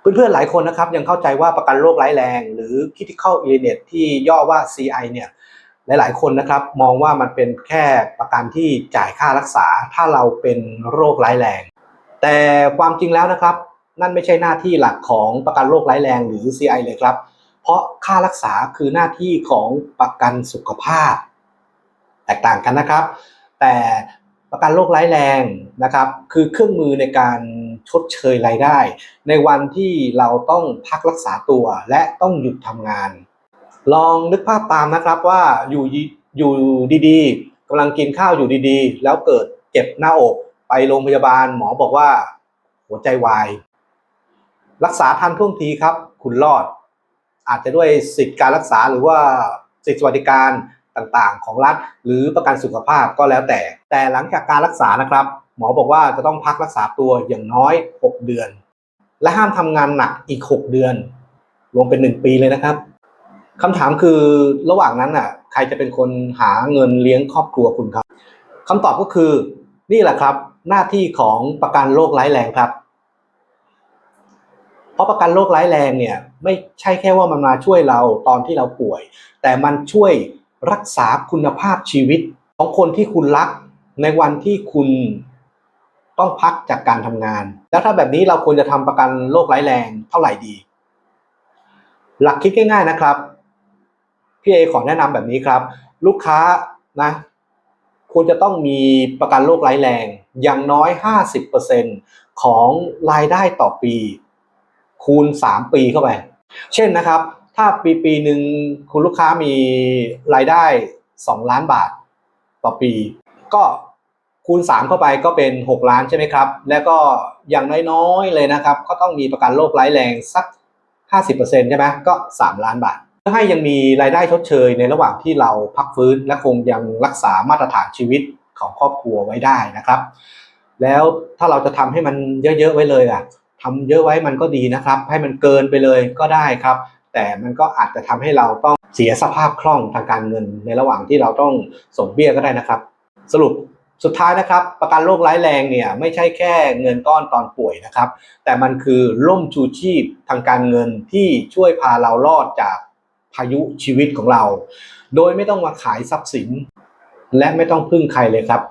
เพื่อนๆหลายคนนะครับยังเข้าใจว่าประกันโรคร้ายแรง หรือ critical illness ที่ย่อว่า CI เนี่ยหลายๆคนนะครับมองว่ามันเป็นแค่ประกันที่จ่ายค่ารักษา ถ้าเราเป็นโรคร้ายแรง แต่ความจริงแล้วนะครับ นั่นไม่ใช่หน้าที่หลักของประกันโรคร้ายแรงหรือ CI เลยครับ เพราะค่ารักษาคือหน้าที่ของประกันสุขภาพ แตกต่างกันนะครับ แต่ประกันโรคร้ายแรงนะครับ คือเครื่องมือในการ ชดเชยรายได้ ในวันที่เราต้องพักรักษาตัวและต้องหยุดทำงาน ลองนึกภาพตามนะครับว่าอยู่อยู่ดีๆกำลังกินข้าวอยู่ดีๆ แล้วเกิดเจ็บหน้าอกไปโรงพยาบาลหมอบอกว่า หัวใจวาย รักษาทันท่วงทีครับ คุณรอด อาจจะด้วยสิทธิการรักษาหรือว่าสิทธิสวัสดิการต่างๆ ของรัฐ หรือประกันสุขภาพก็แล้วแต่ แต่หลังจากการรักษานะครับ หมอบอกว่าจะต้องพักรักษาตัวอย่างน้อย 6 เดือน และห้ามทำงานหนักอีก 6 เดือน รวมเป็น 1 ปีเลยนะครับคำถามคือระหว่างนั้นน่ะ ใครจะเป็นคนหาเงินเลี้ยงครอบครัวคุณครับคำตอบก็คือ นี่แหละครับ หน้าที่ของประกันโรคร้ายแรงครับ เพราะประกันโรคร้ายแรงเนี่ย ไม่ใช่แค่ว่ามันมาช่วยเราตอนที่เราป่วย แต่มันช่วยรักษาคุณภาพชีวิตของคนที่คุณรักในวันที่คุณ ต้องพักจากการทำงาน แล้วถ้าแบบนี้เราควรจะทำประกันโรคร้ายแรงเท่าไหร่ดี หลักคิดง่าย ๆนะครับพี่เอขอแนะนำแบบนี้ครับ ลูกค้านะควรจะต้องมีประกันโรคร้ายแรง อย่างน้อย 50%ของรายได้ต่อปี คูณ 3 ปีเข้าไป เช่นนะครับ ถ้าปีปีหนึ่งคุณลูกค้ามีรายได้ 2 ล้านบาทต่อปี ก็ คูณ 3 เข้าไปก็เป็น 6 ล้านใช่ไหมครับ แล้วก็อย่างน้อยๆเลยนะครับ ก็ต้องมีประกันโรคร้ายแรงสัก 50%ใช่ไหมก็ 3 ล้านบาท เพื่อให้ยังมีรายได้ชดเชยในระหว่างที่เราพักฟื้นและคงยังรักษามาตรฐานชีวิตของครอบครัวไว้ได้นะครับ แล้วถ้าเราจะทำให้มันเยอะๆไว้เลยอะทำเยอะไว้มันก็ดีนะครับ ให้มันเกินไปเลยก็ได้ครับ แต่มันก็อาจจะทำให้เราต้องเสียสภาพคล่องทางการเงินในระหว่างที่เราต้องส่งเบี้ยก็ได้นะครับ สรุป สุดท้ายนะครับ ประกันโรคร้ายแรงเนี่ยไม่ใช่แค่เงินก้อนตอนป่วยนะครับ แต่มันคือร่มชูชีพทางการเงินที่ช่วยพาเรารอดจากพายุชีวิตของเรา โดยไม่ต้องมาขายทรัพย์สิน และไม่ต้องพึ่งใครเลยครับ